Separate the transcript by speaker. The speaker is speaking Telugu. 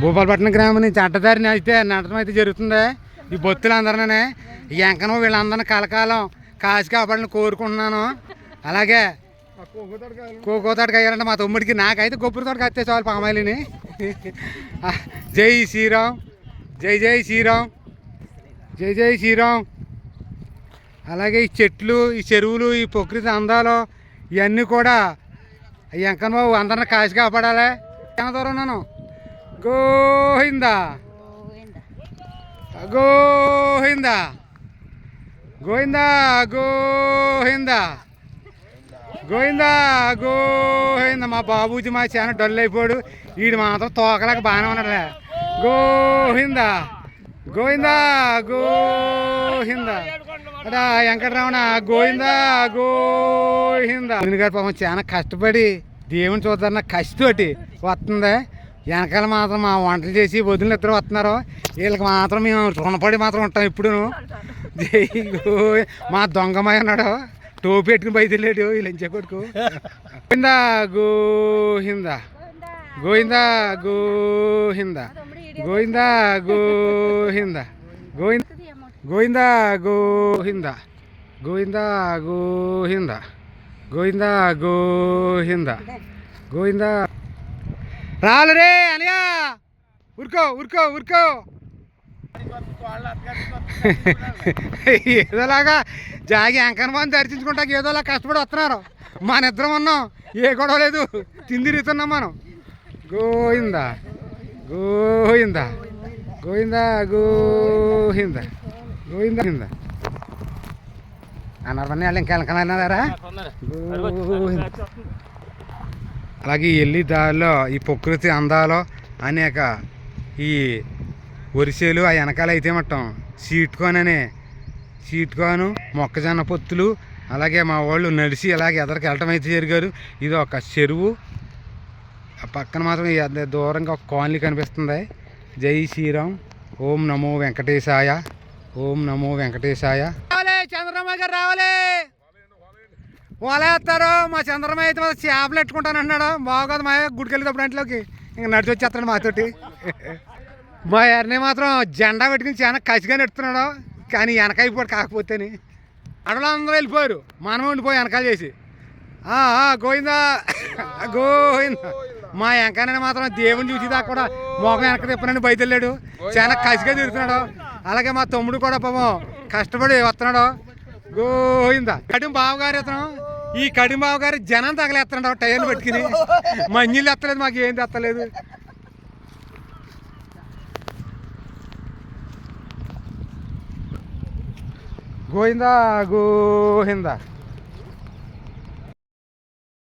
Speaker 1: భూపాలపట్నం గ్రామం నుంచి అడ్డదారిని అయితే నడటం అయితే జరుగుతుంది. ఈ బొత్తులు అందరినే ఎంకనో వీళ్ళందరినీ కలకాలం కాశీ కాపాడని కోరుకుంటున్నాను. అలాగే కోకోతాడు కాయాలంటే మా తమ్ముడికి నాకైతే గొప్పతోటి కత్తే చాలు పామాయిలని. జై శ్రీరామ్ జై జై శ్రీరామ్ జై జై శ్రీరామ్. అలాగే ఈ చెట్లు ఈ చెరువులు ఈ ప్రకృతి అందాలు ఇవన్నీ కూడా ఎంకన్ బాబు అందరిని కాశీ కాపాడాలి. ఎంత దూరం ఉన్నాను. గోహిందా గోహిందా గోవిందా. గోహిందా గోవిందా. గోవిందా మా బాబూజీ మా చాలా డల్ అయిపోయాడు వీడు మాత్రం తోకలేక బాగానే ఉన్నాడులే గోహిందా గోవిందా గోహిందా అడా వెంకటరమణ గోవిందా గోహిందా గారు పాపం చాలా కష్టపడి దేవుని చూద్దారన్న కసితోటి వస్తుంది. వెనకాల మాత్రం మా వంటలు చేసి వదిలిన ఇద్దరు వస్తున్నారు. వీళ్ళకి మాత్రం మేము రుణపడి మాత్రం ఉంటాం ఇప్పుడు మా దొంగమయ్య ఉన్నాడు టోపీ పెట్టుకుని బయలుదేరాడు వీళ్ళు ఎంచే కొడుకు. గోవిందా గోహిందా గోవిందా గోహిందా గోవిందా గోహిందా గోవింద గోవిందా గోహిందా గోవిందా గోహిందా గోవిందా గోహిందా గోవిందా రాలు రే అనయా! ఉరుకో ఉరుకో ఉరుకో ఏదోలాగా జాగి అంకనబాన్ని దర్శించుకుంటా ఏదోలా కష్టపడి వస్తున్నారు. మన ఇద్దరం ఉన్నాం. ఏ గొడవ లేదు. తిందిరితున్నాం మనం. గోయిందా గోయిందా గోయిందా గోహిందా గోయిందా హిందా అన్నారు పని వాళ్ళు ఇంకా వెనకాలన్నారా గోవిందా. అలాగే వెళ్ళి దారిలో ఈ ప్రకృతి అందాలు అనేక ఈ ఒరిసేలు ఆ వెనకాల అయితే మట్టం సీట్ సీట్కోను అనే సీట్ మొక్కజొన్న పొత్తులు అలాగే మా వాళ్ళు నడిచి అలాగే ఎదరికి వెళ్ళటం అయితే జరిగారు. ఇది ఒక చెరువు. ఆ పక్కన మాత్రం దూరంగా ఒక కాలనీ కనిపిస్తుంది. జై శ్రీరామ్. ఓం నమో వెంకటేశాయ. ఓం నమో వెంకటేశాయ. చంద్రమ్మ గారు రావాలి. వలేస్తారు మా చంద్రమయ్య అయితే చేపలు ఎట్టుకుంటాను అన్నాడు బాగోదు మా గుడికి వెళ్ళేటప్పుడు ఇంట్లోకి ఇంకా నడిచి వచ్చేస్తాడు మాతోటి. మా ఎర్నే మాత్రం జెండా పెట్టుకుని చాలా కసిగా నెడుతున్నాడు కానీ వెనకైపోయాడు కాకపోతేని. అడవులు అందరూ వెళ్ళిపోయారు. మనం ఉండిపోయి వెనకాల చేసి. గోవిందా. గోవిందా. మా వెంకన్న మాత్రం దేవుని చూసి దాకా కూడా మోకం వెనక తిప్పనని బయటెళ్ళాడు చాలా కసిగా తిరుగుతున్నాడు అలాగే మా తమ్ముడు కూడా పాపం కష్టపడి వస్తున్నాడు. గోవిందా. కటిం బావగారు ఇతను. ఈ కడిం బావగారు జనం తగలేస్తున్నాడు టైర్లు పెట్టుకుని మంజిళ్ళు ఎత్తలేదు మాకు ఏం తెత్తలేదు గోవిందా గోవిందా